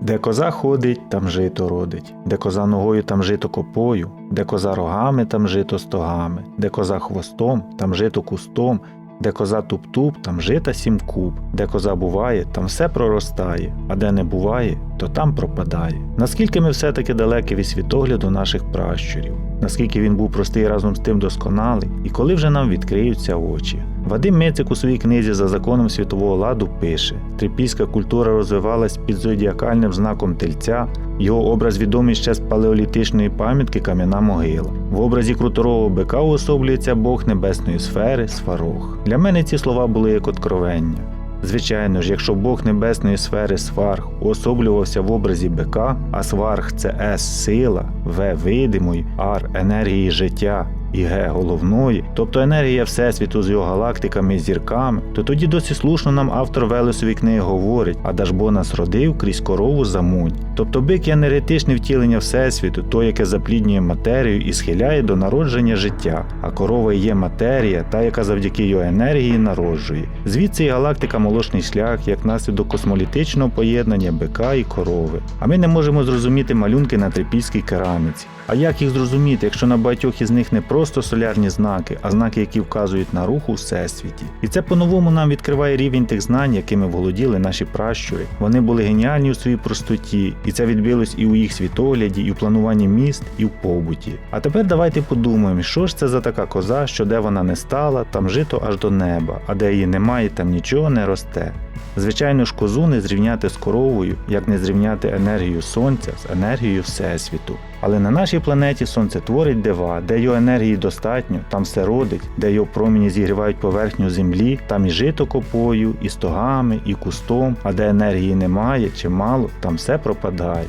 Де коза ходить, там жито родить, де коза ногою, там жито копою, де коза рогами, там жито стогами, де коза хвостом, там жито кустом, де коза туп-туп, там жита сім куб, де коза буває, там все проростає, а де не буває, то там пропадає. Наскільки ми все-таки далекі від світогляду наших пращурів, наскільки він був простий разом з тим досконалий, і коли вже нам відкриються очі. Вадим Мицик у своїй книзі за законом світового ладу пише: трипільська культура розвивалась під зодіакальним знаком тельця. Його образ відомий ще з палеолітичної пам'ятки Кам'яна могила. В образі круторого бика уособлюється Бог небесної сфери Сварог. Для мене ці слова були як откровення. Звичайно ж, якщо Бог небесної сфери Сварг уособлювався в образі бика, а сварг це С сила, В видимої, Ар енергії життя і Г головної, тобто енергія Всесвіту з його галактиками і зірками, то тоді досі слушно нам автор Велесові книги говорить, а Дажбо нас родив крізь корову за мунь. Тобто бик є енергетичне втілення Всесвіту, то, яке запліднює матерію і схиляє до народження життя, а корова є матерія, та, яка завдяки його енергії народжує. Звідси і галактика молочний шлях як наслідок космолітичного поєднання бика і корови. А ми не можемо зрозуміти малюнки на трипільській кераміці. А як їх зрозуміти, якщо на багатьох із них не просто солярні знаки, а знаки, які вказують на рух у всесвіті? І це по-новому нам відкриває рівень тих знань, якими володіли наші пращури. Вони були геніальні у своїй простоті, і це відбилось і у їх світогляді, і у плануванні міст, і в побуті. А тепер давайте подумаємо, що ж це за така коза, що де вона не стала, там жито аж до неба, а де її немає, там нічого не росте. Звичайно ж, козу не зрівняти з коровою, як не зрівняти енергію сонця з енергією Всесвіту. Але на нашій планеті сонце творить дива, де його енергії достатньо, там все родить, де його промені зігрівають поверхню землі, там і жито копою, і стогами, і кустом, а де енергії немає чи мало, там все пропадає.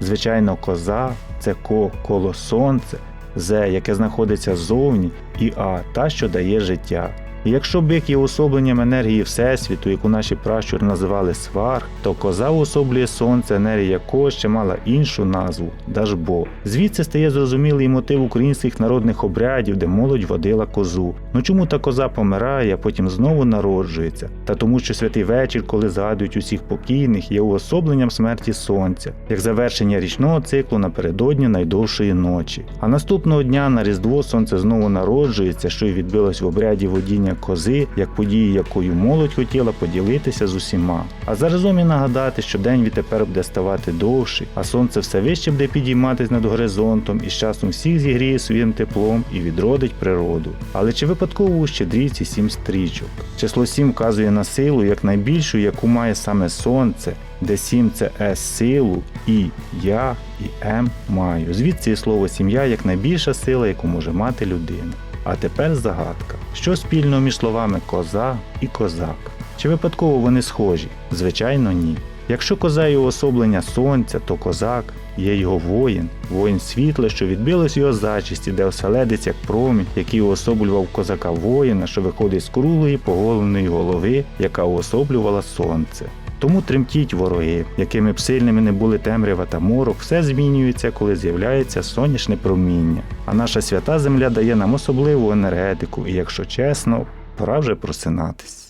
Звичайно, коза це ко коло сонце, зе, яке знаходиться ззовні, і а та, що дає життя. Якщо бик є уособленням енергії Всесвіту, яку наші пращури називали сварг, то коза уособлює сонце, енергія якого ще мала іншу назву Дажбо. Звідси стає зрозумілий мотив українських народних обрядів, де молодь водила козу. Ну чому та коза помирає, а потім знову народжується? Та тому, що святий вечір, коли згадують усіх покійних, є уособленням смерті сонця, як завершення річного циклу напередодні найдовшої ночі. А наступного дня на Різдво сонце знову народжується, що й відбилось в обряді водіння кози, як події, якою молодь хотіла поділитися з усіма. А заразом і нагадати, що день відтепер буде ставати довший, а сонце все вище буде підійматись над горизонтом і з часом всіх зігріє своїм теплом і відродить природу. Але чи випадково у щедрівці сім стрічок? Число сім вказує на силу як найбільшу, яку має саме сонце, де сім це С силу, і я і М маю. Звідси слово сім'я як найбільша сила, яку може мати людина. А тепер загадка. Що спільного між словами коза і козак? Чи випадково вони схожі? Звичайно, ні. Якщо коза є уособлення сонця, то козак є його воїн, воїн світла, що відбилось його зачисті, де оселедець як промінь, який уособлював козака воїна, що виходить з круглої поголеної голови, яка уособлювала сонце. Тому тремтіть вороги, якими б сильними не були темрява та морок, все змінюється, коли з'являється сонячне проміння. А наша свята земля дає нам особливу енергетику, і якщо чесно, пора вже просинатись.